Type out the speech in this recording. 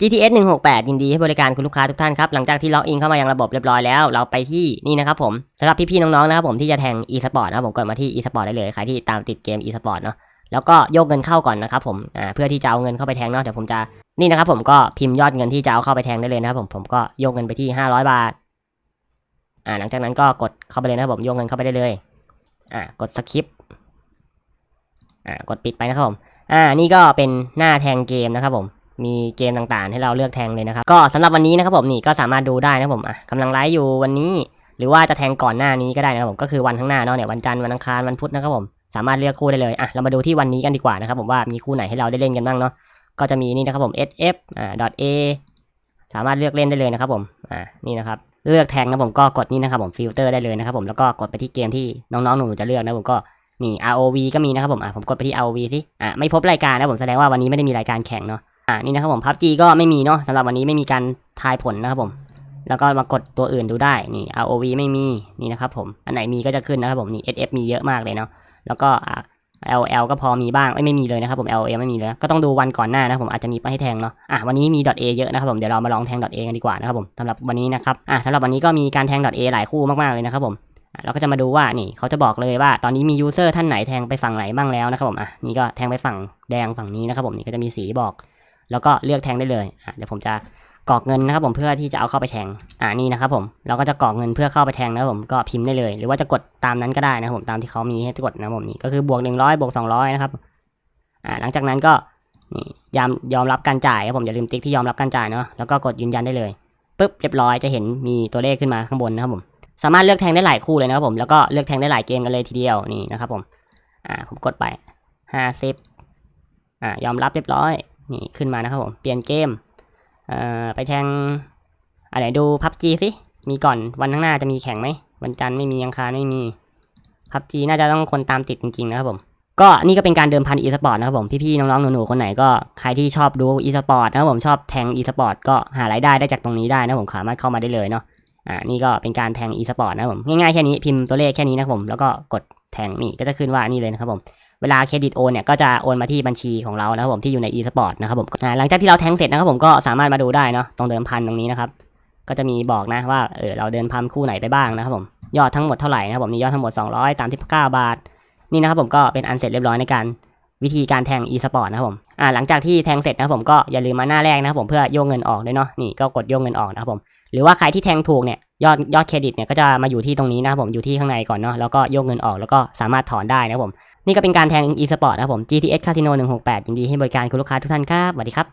GTS 168 ยินดีให้บริการคุณลูกค้าทุกท่านครับ หลังจากที่ล็อกอินเข้ามายังระบบเรียบร้อยแล้ว เราไปที่นี่นะครับผมสำหรับพี่ๆน้องๆนะครับผมที่จะแทง e-sport นะครับผมกดมาที่ e-sport ได้เลย ใครที่ตามติดเกม e-sport เนาะแล้วก็โยกเงินเข้าก่อนนะครับผมอ่าเพื่อที่จะเอาเงินเข้าไปแทงเนาะเดี๋ยวผมจะนี่นะครับผมก็พิมพ์ยอดเงินที่จะเอาเข้าไปแทงได้เลยนะครับผมผมก็โยกเงินไปที่ 500 บาทอ่าหลังจากนั้นก็กดเข้าไปเลยนะครับผมโยกเงินเข้าไปได้เลยอ่ากดสคริปอ่ากดปิดไปนะครับผมอ่านี่ก็เป็นหน้าแทงเกมนะครับผม มีเกมต่างๆ ให้เราเลือกแทงเลยนะครับ ก็สำหรับวันนี้นะครับผมนี่ก็สามารถดูได้นะผมอะกำลังไลฟ์อยู่วันนี้ หรือว่าจะแทงก่อนหน้านี้ก็ได้นะครับผมก็คือวันข้างหน้าเนาะเนี่ยวันจันทร์วันอังคารวันพุธนะครับผมสามารถเลือกคู่ได้เลยอะเรามาดูที่วันนี้กันดีกว่านะครับผมว่ามีคู่ไหนให้เราได้เล่นกันบ้างเนาะก็จะมีนี่นะครับผม sf อ่า .a สามารถเลือกเล่นได้เลยนะครับผมอ่านี่นะครับเลือกแทงนะผมก็กดนี่นะครับผมฟิลเตอร์ได้เลยนะครับผมแล้วก็กดไปที่เกมที่น้องๆหนูๆจะเลือกนะผมก็นี่ ROV ก็มีนะครับผมอะผมกดไปที่ ROV สิอะไม่พบรายการนะผมแสดงว่าวันนี้ไม่ได้มีรายการแข่งเนาะ อ่านี่นะครับผม PUBG ก็ไม่มีเนาะสำหรับวันนี้ไม่มีการทายผลนะครับผม แล้วก็มากดตัวอื่นดูได้นี่ ROV ไม่มีนี่นะครับผมอันไหนมีก็จะขึ้นนะครับผมนี่ SF มีเยอะมากเลยเนาะแล้วก็อ่า LL ก็พอมีบ้างไม่ไม่มีเลยนะครับผม LL ไม่มีเลยก็ต้องดูวันก่อนหน้านะผมอาจจะมีไปให้แทงเนาะอะวันนี้มี .a เยอะนะครับผมเดี๋ยวเรามาลองแทง .a กันดีกว่านะครับผมสำหรับวันนี้นะครับอะสำหรับวันนี้ก็มีการแทง .a หลายคู่มากๆเลยนะครับผมเราก็จะมาดูว่านี่เขาจะบอกเลยว่าตอนนี้มียูเซอร์ท่านไหนแทงไปฝั่งไหนบ้างแล้วนะครับผมอะนี่ก็แทงไปฝั่งแดงฝั่งนี้นะครับผมนี่ก็จะมีสีบอก แล้วก็เลือกแทงได้เลยเดี๋ยวผมจะกรอกเงินนะครับผมเพื่อที่จะเอาเข้าไปแทงอ่านี่นะครับผมเราก็จะกรอกเงินเพื่อเข้าไปแทงนะครับผมก็พิมพ์ได้เลย หรือว่าจะกดตามนั้นก็ได้นะครับผมตามที่เขามีให้กดนะครับผมนี่ก็คือบวกหนึ่งร้อยบวกสองร้อยนะครับอ่าหลังจากนั้นก็นี่ยอมยอมรับการจ่ายครับผมอย่าลืมติ๊กที่ยอมรับการจ่ายเนาะแล้วก็กดยืนยันได้เลยปุ๊บเรียบร้อยจะเห็นมีตัวเลขขึ้นมาข้างบนนะครับผมสามารถเลือกแทงได้หลายคู่เลยนะครับผมแล้วก็เลือกแทงได้หลายเกมกันเลยทีเดียวนี่นะครับผมอ่าผมกดไปห้าสิบอ่ายอมรับเรียบร้อย นี่ขึ้นมานะครับผม เปลี่ยนเกมเอ่อไปแทงอะไรดูพับจีสิ มีก่อนวันข้างหน้าจะมีแข่งไหม วันจันทร์ไม่มีอังคารไม่มีพับจีน่าจะต้องคนตามติดจริงๆนะครับผม ก็นี่ก็เป็นการเดิมพันอีสปอร์ตนะครับผมพี่ๆน้องๆหนูๆคนไหนก็ใครที่ชอบดูอีสปอร์ตนะครับผมชอบแทงอีสปอร์ตก็หารายได้ได้จากตรงนี้ได้นะผมสามารถเข้ามาได้เลยเนาะอ่านี่ก็เป็นการแทงอีสปอร์ตนะครับผมง่ายๆแค่นี้พิมพ์ตัวเลขแค่นี้นะครับผมแล้วก็กดแทงนี่ก็จะขึ้นว่านี่เลยนะครับผม เวลาเครดิตโอนเนี่ยก็จะโอนมาที่บัญชีของเรานะครับผมที่อยู่ใน e-sport นะครับผมหลังจากที่เราแทงเสร็จนะครับผมก็สามารถมาดูได้เนาะตรงเดิมพันตรงนี้นะครับก็จะมีบอกนะว่าเออเราเดินพันคู่ไหนไปบ้างนะครับผมยอดทั้งหมดเท่าไหร่นะครับผมนี่ยอดทั้งหมด 200 ตามที่9บาท นี่นะครับผมก็เป็นอันเสร็จเรียบร้อยในการวิธีการแทง e-sport นะครับผมอ่าหลังจากที่แทงเสร็จนะครับผมก็อย่าลืมมาหน้าแรกนะครับผมเพื่อโยกเงินออกด้วยเนาะนี่ก็กดโยกเงินออกนะครับผมหรือว่าใครที่แทงถูกเนี่ยยอดยอดเครดิตเนี่ยก็จะมาอยู่ที่ตรงนี้นะครับผมอยู่ที่ข้างในก่อนเนาะแล้วก็โยกเงินออกแล้วก็สามารถถอนได้นะครับผม นี่ก็เป็นการแทง e-sport นะครับผม GTS Casino 168ยินดีให้บริการคุณลูกค้าทุกท่านครับสวัสดีครับ